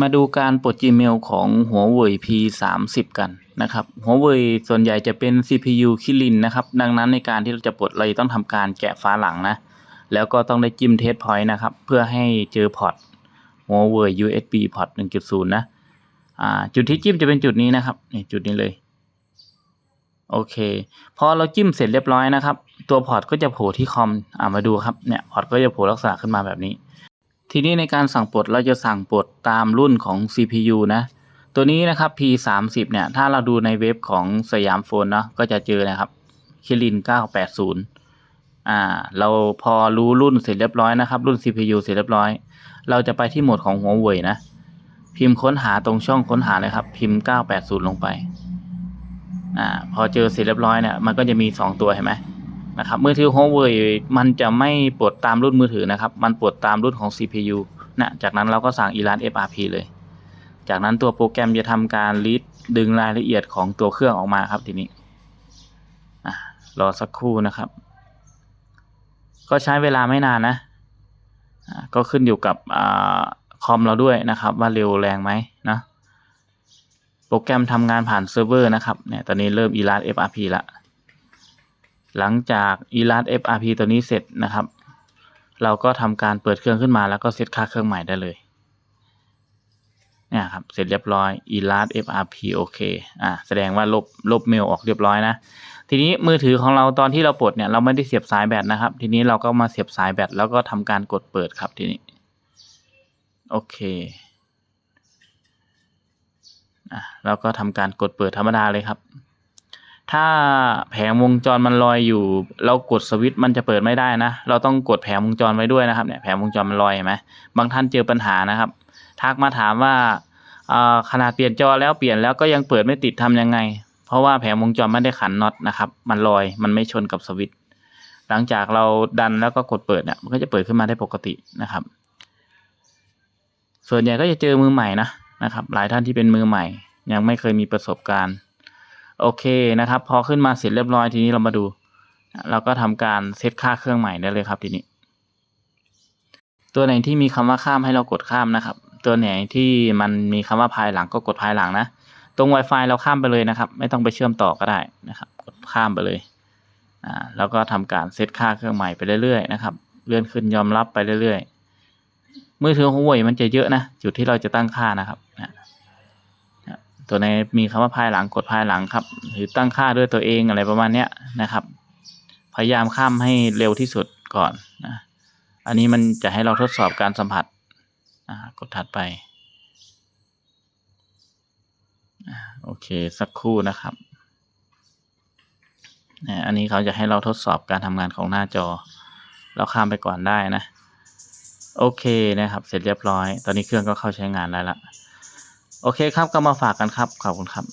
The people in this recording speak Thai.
มาดูการปลด Gmail ของหัวเว่ย P30 กันนะครับหัวเว่ยส่วนใหญ่จะเป็น CPU คิรินนะครับ ดังนั้นในการที่เราจะปลดเราจะต้องทำการแกะฝาหลังนะ แล้วก็ต้องได้จิ้มเทสพอยต์นะครับ เพื่อให้เจอพอร์ตหัวเว่ย USB พอร์ต1.0 นะอ่าจุดที่จิ้มจะเป็นจุดนี้นะครับนี่จุดนี้เลย โอเค พอเราจิ้มเสร็จเรียบร้อยนะครับ ตัวพอร์ตก็จะโผล่ที่คอมอ่ามาดูครับเนี่ยพอร์ตก็จะโผล่ลักษณะขึ้นมาแบบนี้ ทีนี้ในการสั่งปลดเราจะสั่งปลดตามรุ่นของ CPU นะ ตัวนี้นะครับ P30 เนี่ย ถ้าเราดูในเว็บของสยามโฟนเนาะก็จะเจอนะครับคิริน980 อ่า เราพอรู้รุ่นเสร็จเรียบร้อยนะครับ รุ่น CPU เสร็จเรียบร้อย เราจะไปที่โหมดของหัวเว่ยนะ พิมพ์ค้นหาตรงช่องค้นหาเลยครับ พิมพ์ 980 ลงไป อ่า พอเจอเสร็จเรียบร้อยเนี่ย มันก็จะมี 2 ตัวเห็นไหม นะครับมือถือ Huawei มันจะไม่ปลดตามรุ่นมือถือนะครับ มันปลดตามรุ่นของ CPU นะจากนั้นเราก็สั่ง Elan FRP เลย จากนั้นตัวโปรแกรมจะทำการรีดดึงรายละเอียดของตัวเครื่องออกมาครับทีนี้รอสักครู่นะครับ ก็ใช้เวลาไม่นานนะ ก็ขึ้นอยู่กับอคอมเราด้วยนะครับ ว่าเร็วแรงไหมนะโปรแกรมทำงานผ่านเซิร์ฟเวอร์นะครับเนี่ยตอนนี้เริ่ม Elan FRP ละ หลังจาก Elas FRP ตัวนี้เสร็จนะครับ เราก็ทำการเปิดเครื่องขึ้นมาแล้วก็เซตค่าเครื่องใหม่ได้เลยเนี่ยครับเสร็จเรียบร้อย Elas FRP โอเคอ่าแสดงว่าลบลบเมลออกเรียบร้อยนะ ทีนี้มือถือของเราตอนที่เราปลดเนี่ยเราไม่ได้เสียบสายแบตนะครับ ทีนี้เราก็มาเสียบสายแบตแล้วก็ทำการกดเปิดครับทีนี้โอเคอะเราก็ทำการกดเปิดธรรมดาเลยครับ ถ้าแผงวงจรมันลอยอยู่ เรากดสวิตช์มันจะเปิดไม่ได้นะ เราต้องกดแผงวงจรไว้ด้วยนะครับเนี่ยแผงวงจรมันลอยเห็นไหมบางท่านเจอปัญหานะครับ ทักมาถามว่าขนาดเปลี่ยนจอแล้วเปลี่ยนแล้วก็ยังเปิดไม่ติดทำยังไง เพราะว่าแผงวงจรไม่ได้ขันน็อตนะครับ มันลอยมันไม่ชนกับสวิตช์หลังจากเราดันแล้วก็กดเปิดเนี่ยมันก็จะเปิดขึ้นมาได้ปกตินะครับ ส่วนใหญ่ก็จะเจอมือใหม่นะนะครับ หลายท่านที่เป็นมือใหม่ ยังไม่เคยมีประสบการณ์ โอเคนะครับ พอขึ้นมาเสร็จเรียบร้อยทีนี้เรามาดู เราก็ทำการเซตค่าเครื่องใหม่ได้เลยครับทีนี้ ตัวไหนที่มีคำว่าข้ามให้เรากดข้ามนะครับ ตัวไหนที่มันมีคำว่าภายหลังก็กดภายหลังนะตรง Wi-Fi เราข้ามไปเลยนะครับ ไม่ต้องไปเชื่อมต่อก็ได้นะครับ กดข้ามไปเลยอ่าแล้วก็ทำการเซตค่าเครื่องใหม่ไปเรื่อยๆนะครับเลื่อนขึ้นยอมรับไปเรื่อยๆมือถือหัวเว่ยมันจะเยอะนะจุดที่เราจะตั้งค่านะครับนะ ตัวในมีคำว่าภายหลังกดภายหลังครับ หรือตั้งค่าด้วยตัวเองอะไรประมาณเนี้ยนะครับ พยายามข้ามให้เร็วที่สุดก่อนนะอันนี้มันจะให้เราทดสอบการสัมผัสกดถัดไปโอเคสักครู่นะครับนะอันนี้เขาจะให้เราทดสอบการทำงานของหน้าจอ เราข้ามไปก่อนได้นะ โอเคนะครับ เสร็จเรียบร้อย ตอนนี้เครื่องก็เข้าใช้งานได้ละ โอเคครับก็มาฝากกันครับ ขอบคุณครับ